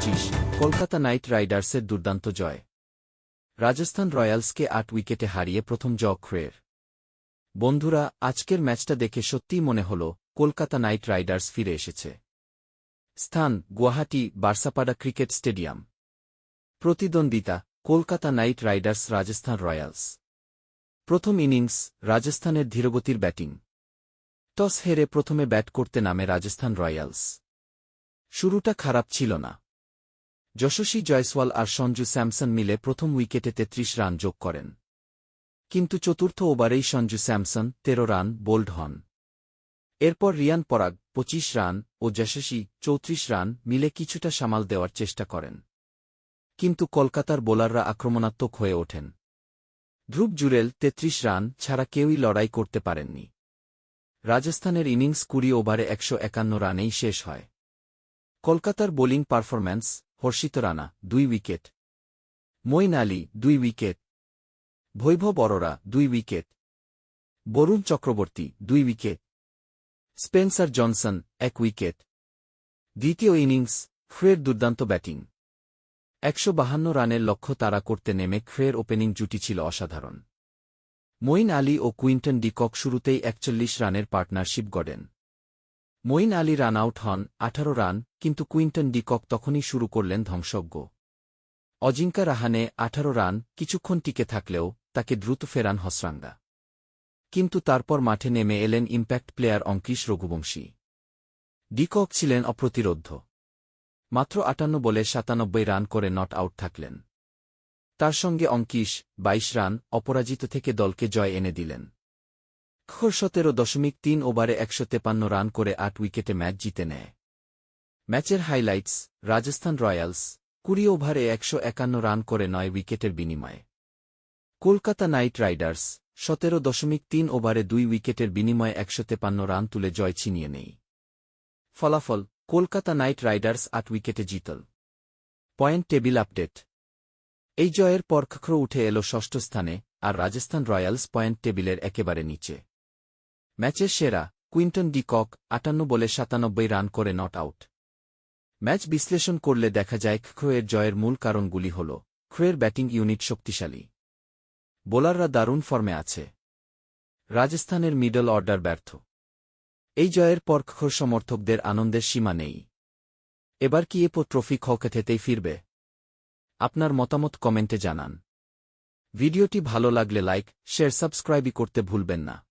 পঁচিশ, কলকাতা নাইট রাইডার্সের দুর্দান্ত জয়। রাজস্থান রয়্যালসকে আট উইকেটে হারিয়ে প্রথম জ ক্রের বন্ধুরা, আজকের ম্যাচটা দেখে সত্যিই মনে হল, কলকাতা নাইট রাইডার্স ফিরে এসেছে। স্থান, গুয়াহাটি, বার্সাপাডা ক্রিকেট স্টেডিয়াম। প্রতিদ্বন্দ্বিতা, Kolkata Knight Riders Rajasthan Royals. প্রথম ইনিংস, রাজস্থানের ধীরগতির ব্যাটিং। টস হেরে প্রথমে ব্যাট করতে নামে রাজস্থান রয়্যালস। শুরুটা খারাপ ছিল না। যশস্বী জয়সওয়াল আর সঞ্জু স্যামসন মিলে প্রথম উইকেটে তেত্রিশ রান যোগ করেন। কিন্তু চতুর্থ ওভারেই সঞ্জু স্যামসন তেরো রান বোল্ড হন। এরপর রিয়ান পরাগ পঁচিশ রান ও যশস্বী চৌত্রিশ রান মিলে কিছুটা সামাল দেওয়ার চেষ্টা করেন। কিন্তু কলকাতার বোলাররা আক্রমণাত্মক হয়ে ওঠেন। ধ্রুব জুরেল তেত্রিশ রান ছাড়া কেউই লড়াই করতে পারেননি। রাজস্থানের ইনিংস কুড়ি ওভারে একশো একান্ন রানেই শেষ হয়। কলকাতার বোলিং পারফরম্যান্স হর্ষিত রানা, দুই উইকেট। মইন আলী, দুই উইকেট। বৈভব অরোরা, দুই উইকেট। বরুণ চক্রবর্তী, দুই উইকেট। স্পেন্সার জনসন, এক উইকেট। দ্বিতীয় ইনিংস, ফ্রের দুর্দান্ত ব্যাটিং। একশো বাহান্ন রানের লক্ষ্য তারা করতে নেমে ফ্রের ওপেনিং জুটি ছিল অসাধারণ। মঈন আলী ও কুইন্টন ডিকক শুরুতেই একচল্লিশ রানের পার্টনারশিপ গড়েন। মঈন আলী রান আউট হন, আঠারো রান, কিন্তু কুইন্টন ডিকক তখনই শুরু করলেন ধ্বংসজ্ঞ। অজিঙ্কা রাহানে আঠারো রান, কিছুক্ষণ টিকে থাকলেও তাকে দ্রুত ফেরান হসরাঙ্গা। কিন্তু তারপর মাঠে নেমে এলেন impact player Angkrish Raghuvanshi. De Kock ছিলেন অপ্রতিরোধ্য। মাত্র আটান্ন বলে সাতানব্বই রান করে নট আউট থাকলেন। তার সঙ্গে অঙ্কিশ ২২ রান, অপরাজিত থেকে দলকে জয় এনে দিলেন। খর সতেরো দশমিক তিন ওভারে একশো তেপান্ন রান করে আট উইকেটে ম্যাচ জিতে নেয়। ম্যাচের হাইলাইটস, রাজস্থান রয়্যালস, কুড়ি ওভারে একশো একান্ন রান করে নয় উইকেটের বিনিময়ে। কলকাতা নাইট রাইডার্স, সতেরো দশমিক তিন ওভারে দুই উইকেটের বিনিময়ে একশো তেপান্ন রান তুলে জয় ছিনিয়ে নেই ফলাফল, কলকাতা নাইট রাইডার্স আট উইকেটে জিতল। Point table update. এই জয়ের পর উঠে এল ষষ্ঠ স্থানে, আর রাজস্থান রয়্যালস পয়েন্ট টেবিলের একেবারে নিচে। ম্যাচের সেরা, কুইন্টন ডি কক আটান্ন বলে সাতানব্বই রান করে নট আউট। ম্যাচ বিশ্লেষণ করলে দেখা যায় খোয়ের জয়ের মূল কারণগুলি হল খোয়ের ব্যাটিং ইউনিট শক্তিশালী। বোলাররা দারুণ ফর্মে আছে। রাজস্থানের মিডল অর্ডার ব্যর্থ। এই জয়ের পর খোর সমর্থকদের আনন্দের সীমা নেই। এবার কি এপো ট্রফি খকেথেতেই ফিরবে? আপনার মতামত কমেন্টে জানান। ভিডিওটি ভালো লাগলে লাইক, শেয়ার, সাবস্ক্রাইবই করতে ভুলবেন না।